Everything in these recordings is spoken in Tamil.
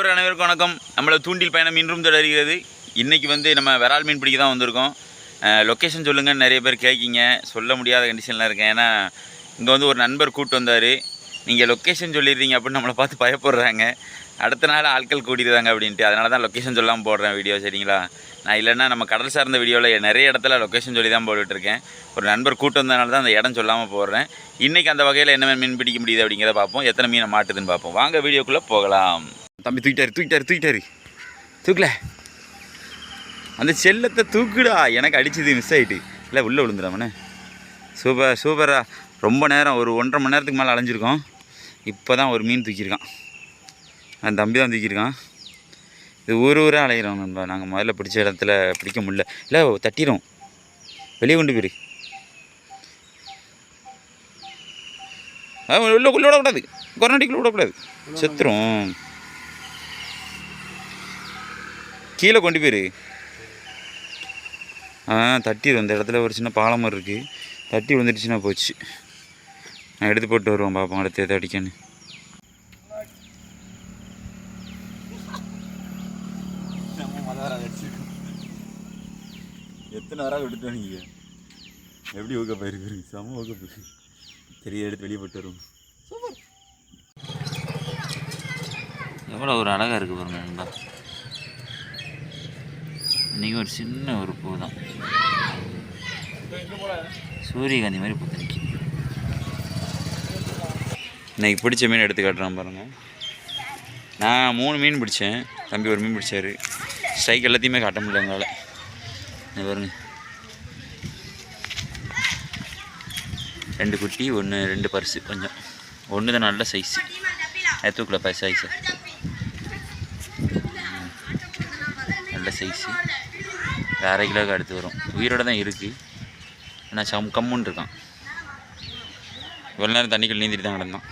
நண்பர் அனைவருக்கும் வணக்கம். நம்மளை தூண்டில் பயணம் இன்றும் தொடர்கிறது. இன்றைக்கி வந்து நம்ம விரால் மீன் பிடிக்க தான் வந்திருக்கோம். லொக்கேஷன் சொல்லுங்கன்னு நிறைய பேர் கேட்கிங்க சொல்ல முடியாத கண்டிஷனில் இருக்கேன். ஏன்னா இங்கே வந்து ஒரு நண்பர் கூட்டு வந்தார். நீங்கள் லொக்கேஷன் சொல்லிடுறீங்க அப்படின்னு நம்மளை பார்த்து பயப்படுறாங்க. அடுத்த நாள் ஆட்கள் கூட்டிடுறாங்க அப்படின்ட்டு. அதனால தான் லொக்கேஷன் சொல்லாமல் போடுறேன் வீடியோ சரிங்களா? நான் இல்லைன்னா நம்ம கடல் சார்ந்த வீடியோவில் நிறைய இடத்துல லொக்கேஷன் சொல்லி தான் போட்டுட்ருக்கேன் ஒரு நண்பர் கூட்டு வந்ததுனால தான் அந்த இடம் சொல்லாமல் போடுறேன். இன்றைக்கி அந்த வகையில் என்ன மீன் பிடிக்க முடியுது அப்படிங்கிறத பார்ப்போம். எத்தனை மீனை மாட்டுதுன்னு பார்ப்போம். வாங்க வீடியோக்குள்ளே போகலாம். தம்பி தூக்கிட்டாரு தூக்கிட்டாரு தூக்கிட்டாரு. தூக்கல. அந்த செல்லத்தை தூக்குடா. எனக்கு அடிச்சது மிஸ் ஆகிட்டு இல்லை உள்ளே விழுந்துடாமண்ணே சூப்பர் சூப்பரா ரொம்ப நேரம் ஒரு ஒன்றரை மணி நேரத்துக்கு மேலே அலைஞ்சிருக்கோம். இப்போ தான் ஒரு மீன் தூக்கியிருக்கான். அந்த தம்பி தான் தூக்கியிருக்கான். இது ஊர் ஊராக அலைகிறோம் நம்ம நாங்கள் முதல்ல பிடிச்ச இடத்துல பிடிக்க முடியல. இல்லை தட்டிடும் வெளியே கொண்டு போயிரு. ஆ, உள்ள உள்ள விடக்கூடாது. கொரநாட்டிக்குள்ள விடக்கூடாது. செத்துரும். கீழே கொண்டு போயிரு. ஆ தட்டிடும் இந்த இடத்துல ஒரு சின்ன பாலம் மாதிரி இருக்குது தட்டி விழுந்துடுச்சுன்னா போச்சு. நான் எடுத்து போட்டு வருவோம் பார்ப்போம் அடுத்து எதை அடிக்கன்னு எத்தனை வராக விட்டுட்டு நீங்கள் எப்படி ஊக்க போயிருக்கு செம ஊக்க போயிருக்கு. தெரிய எடுத்து வெளியே போட்டு வருவோம். எவ்வளோ ஒரு அழகாக இருக்குது பாருங்க நண்பா. இன்றைக்கி ஒரு சின்ன ஒரு பூ தான். சூரியகாந்தி மாதிரி பூத்து நிற்கி இன்னைக்கு பிடிச்ச மீன் எடுத்து காட்டுறான் பாருங்கள் நான் மூணு மீன் பிடிச்சேன். தம்பி ஒரு மீன் பிடிச்சாரு. ஸ்ட்ரைக் எல்லாத்தையுமே காட்ட முடியல எங்களால். இங்க ரெண்டு குட்டி ஒன்று ரெண்டு பர்ஸு கொஞ்சம். ஒன்று தான் நல்ல சைஸு எத்துக்குள்ள சைஸு நல்ல சைஸு அரை கிலோவுக்கு அடுத்து வரும். உயிரோட தான் இருக்குது ஆனால் சம் கம்முன்னு இருக்கான். இவ்வளோ நேரம் தண்ணிக்குள்ள நீந்திட்டு தான் கிடந்தான்.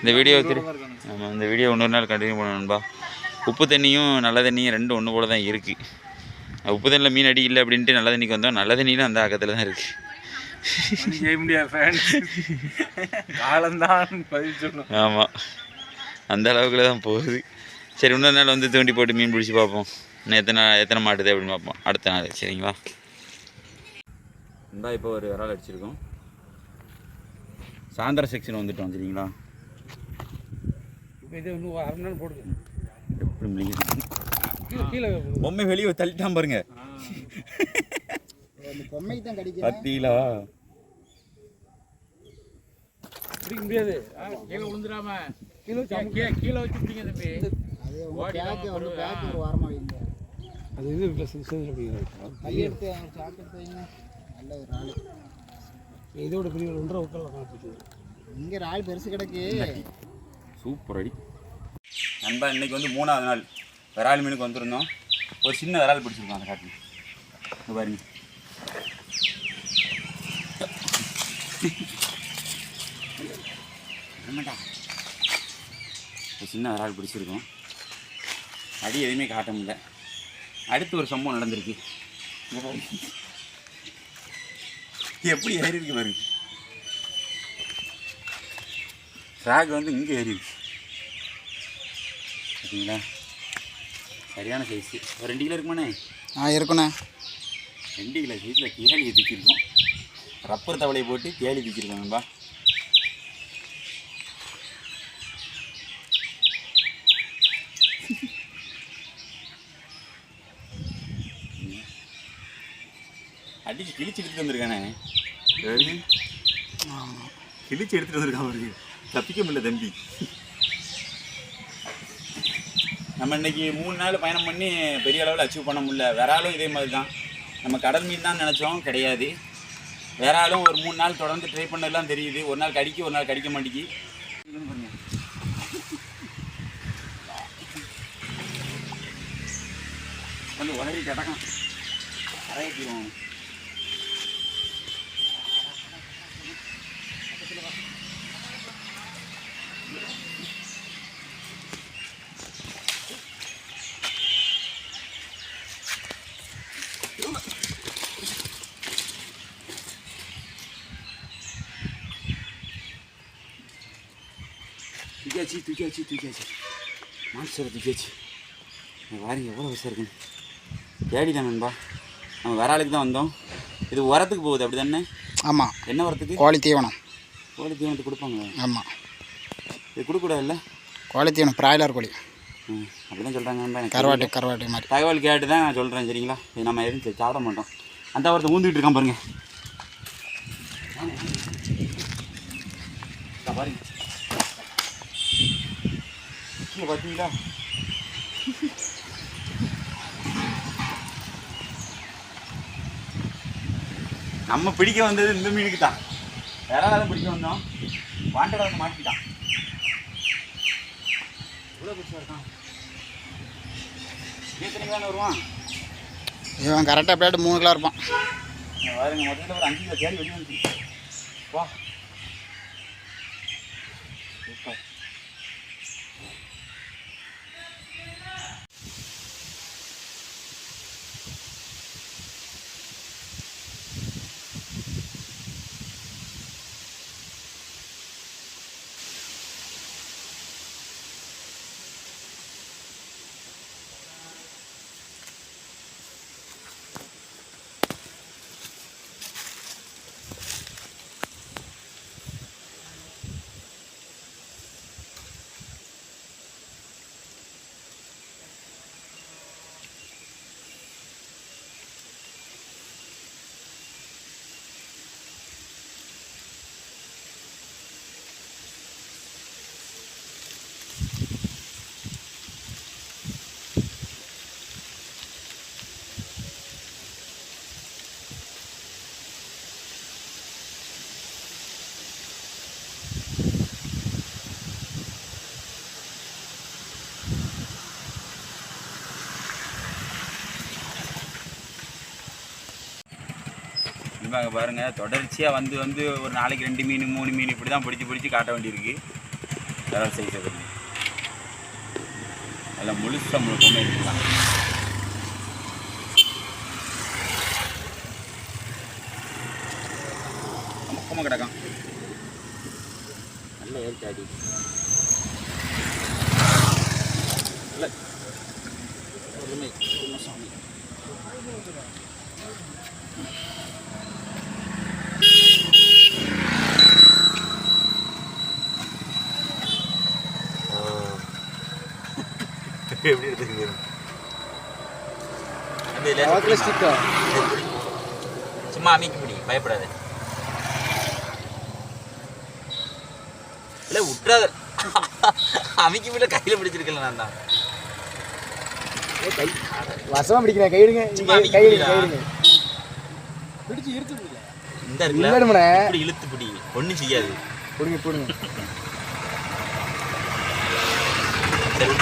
இந்த வீடியோ ஆமாம் இந்த வீடியோ இன்னொரு நாள் கண்டினியூ பண்ணணும்பா உப்பு தண்ணியும் நல்ல தண்ணியும் ரெண்டும் ஒன்று போல தான் இருக்குது உப்பு தண்ணியில் மீன் அடி இல்லை அப்படின்ட்டு நல்ல தண்ணிக்கு வந்தோம். நல்ல தண்ணியும் அந்த ஆக்கத்தில் தான் இருக்குது காலம்தான் பதில் சொல்லணும். ஆமாம் அந்த அளவுக்குள்ள தான் போகுது. சரி இன்னொரு நாள் வந்து தூண்டி போட்டு மீன் பிடிச்சி பார்ப்போம். இன்னும் எத்தனை எத்தனை மாட்டுது அப்படின்னு பார்ப்போம். அடுத்த நாள் சரிங்களா? இந்தா இப்போ ஒரு விரால் அடிச்சிருக்கோம். சாயந்தர செக்ஷன் வந்துட்டோம் சரிங்களா? இப்போ இது இன்னும் ஒரு அரை மணி நேரம் போடுது. எப்படி. பொம்மை வெளியே தள்ளிட்டான் பாருங்க. பொம்மைக்கு தான் கடிக்கும் பத்தீங்களா பிடிக்க முடியாது. கீழே விழுந்துடாம. கீழே கீழே கீழே வச்சு பிடிங்க தம்பி. அது இது நல்ல ஒரு ஆள். இதோட பெரிய ஒன்றரை உட்கார காப்பிட்டு இங்கே ஆள் பெருசு கிடக்கு. சூப்பர் அடி. நண்பா இன்னைக்கு வந்து மூணாவது நாள். விரால் மீனுக்கு வந்திருந்தோம். ஒரு சின்ன விரால் பிடிச்சிருக்கோம் அந்த காட்டில். இங்க பாருங்க. ஒரு சின்ன விரால் பிடிச்சிருக்கோம். அடி எதுவுமே காட்ட முடியல. அடுத்து ஒரு சம்பவம் நடந்திருக்கு. எப்படி ஏறி இருக்கு பாருங்க ஃப்ராக் வந்து இங்கே ஏறி இருக்கு. பார்த்தீங்களா சரியான சைஸு ஒரு ரெண்டு கிலோ இருக்குமாண்ணே? ஆ இருக்குண்ணே. ரெண்டு கிலோ சைஸில் கேலியை தூக்கியிருக்கோம் ரப்பர் தவளையை போட்டு கேலி தூக்கியிருக்கோம் நண்பா. அடிச்சு கிழிச்சு எடுத்துட்டு வந்திருக்கானே. பாருங்க. கிழிச்சு எடுத்துட்டு வந்திருக்கான் அவருக்கு தப்பிக்க முடியல தம்பி. நம்ம இன்னைக்கு மூணு நாள் பயணம் பண்ணி பெரிய அளவில் அச்சீவ் பண்ண முடியல. விராலும் இதே மாதிரி தான் நம்ம கடல் மீன் தான் நினச்சோம் கிடையாது. விராலும் ஒரு மூணு நாள் தொடர்ந்து ட்ரை பண்ணதெல்லாம் தெரியுது. ஒரு நாள் கடிக்கு ஒரு நாள் கடிக்க மாட்டேங்கி. வந்து உதறி கிடக்கும் கரையிக்கிறோம் தூக்கியாச்சு தூக்கியாச்சு தூக்கியாச்சு. மான்ஸ்டர் தூக்கியாச்சு. வாரிங்க எவ்வளோ விஷயம் இருக்குன்னு தேடிட்டேன் நண்பா. நம்ம வேற ஆளுக்கு தான் வந்தோம். இது உரத்துக்கு போகுது அப்படி தானே ஆமாம் என்ன உரத்துக்கு? கோழி தீவனம். கோழி தீவனத்துக்கு கொடுப்பாங்க ஆமாம் இது கொடுக்கூடாதுல்ல? கோழி தீவனம் பிராய்லர் கோழி. ம் அப்படி தான் சொல்கிறாங்க கருவாட்டு கருவாட்டு மாதிரி. தகவல் கேட்டு தான் நான் சொல்கிறேன் சரிங்களா? இது நம்ம எதுவும் சாப்பிட மாட்டோம். அந்த ஒருத்தன் ஊந்துக்கிட்டு இருக்கான் பாருங்க. இதா பாருங்க. இங்க பார்த்தீங்களா நம்ம பிடிக்க வந்தது இந்த மீனுக்கு தான். வேற யாரும் பிடிக்க வந்தோம். வாண்டடா வந்து மாட்டிக்கிட்டான். இவ்வளோ பெருசாக இருக்கான். எத்தனை கிலோ வருவான்? இவன் கரெக்டாக பிளேட்டு மூணு கிலோ இருப்பான். பாருங்க மொத்தத்தில் ஒரு அஞ்சு கிலோ தேடி வெளியே வந்து வா. பிடிப்பாங்க பாருங்க. தொடர்ச்சியாக வந்து வந்து ஒரு நாளைக்கு ரெண்டு மீன் மூணு மீன் இப்படி தான் பிடிச்சி பிடிச்சி காட்ட வேண்டியிருக்கு. வேற சைஸ் பண்ணி நல்லா முழுசாக முழுக்கமே இருக்கலாம் அமுக்கமாக கிடக்கும். நல்ல ஏற்காடி நல்ல பொறுமை சாமி. எப்படி எடுத்துக்கு சும்மா அமைக்க பிடி பயப்படாத. இல்லை விட்டுறாத அமைக்க முடியல கையில் பிடிச்சிருக்கல நான் தான். வசமாக பிடிக்கிறேன். கைடுங்க சும்மா அமைக்க பிடிடா. பிடிச்சி இருக்கு முடியல இந்த இருக்குல்ல. இப்படி இழுத்து பிடி. ஒன்றும் செய்யாது. பிடிங்க பிடிங்க. சரி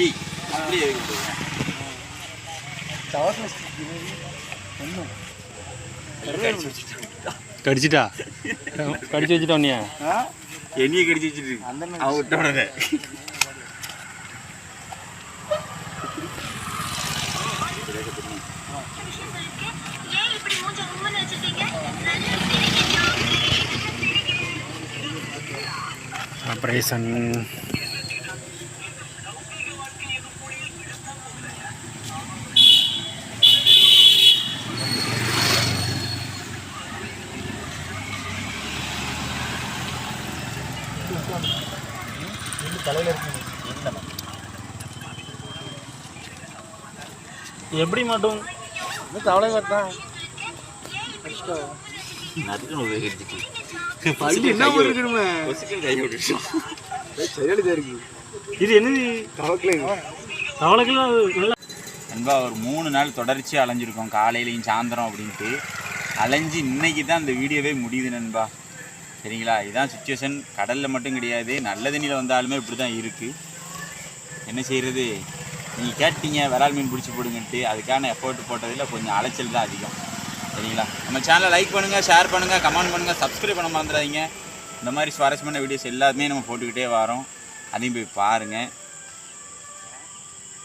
tea. Spray gitu. Cawat mas. Kerja Penuh. kerja കടിച്ചു വെച്ചിട്ടോ ഉണ്ണിയാ എനിക്ക് kerja വെച്ചിട്ട് ഔട്ട് ഉടനെ Operation தலையில் இருக்கு. எப்படி மாட்டோம்? தவளை வரதான் நடுக்கணும் உபயோகிச்சுட்டு பள்ளி என்ன பண்ணிருக்கணுமே கொசுக்கள் கை விட்டுச்சு சரியாடி தான் இருக்கு. இது என்னது? தவக்கல தவளைக்கெல்லாம் நல்லா நண்பா ஒரு மூணு நாள் தொடர்ச்சியாக அலைஞ்சிருக்கோம். காலையிலையும் சாயந்தரம் அப்படின்ட்டு. அலைஞ்சு இன்னைக்கு தான் இந்த வீடியோவே முடியுது நண்பா. சரிங்களா? இதுதான் சுச்சுவேஷன் கடலில் மட்டும் கிடையாது. நல்ல தண்ணியில் வந்தாலுமே இப்படி தான் இருக்குது என்ன செய்கிறது நீங்கள் கேட்டீங்க விரால் மீன் பிடிச்சி போடுங்கன்ட்டு. அதுக்கான எஃபோர்ட் போட்டதில் கொஞ்சம் அலைச்சல் தான் அதிகம். சரிங்களா? நம்ம சேனலை லைக் பண்ணுங்கள் ஷேர் பண்ணுங்கள் கமெண்ட் பண்ணுங்கள் சப்ஸ்கிரைப் பண்ண மறந்துடாதீங்க. இந்த மாதிரி சுவாரஸ்யமான வீடியோஸ் எல்லாமே நம்ம போட்டுக்கிட்டே வரோம். அதையும் போய் பாருங்கள்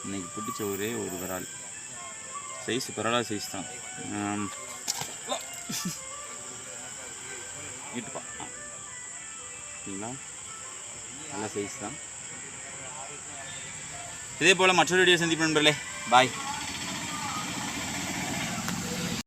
இன்றைக்கி பிடிச்ச ஒரே ஒரு விரால். சைஸ் பரவாயில்ல சைஸ் தான். இட்டுப்பா. சரிங்களா? நல்ல சைஸ் தான். இதே போல் மற்றொரு வீடியோ சந்திப்பு நண்பர்களே. பாய்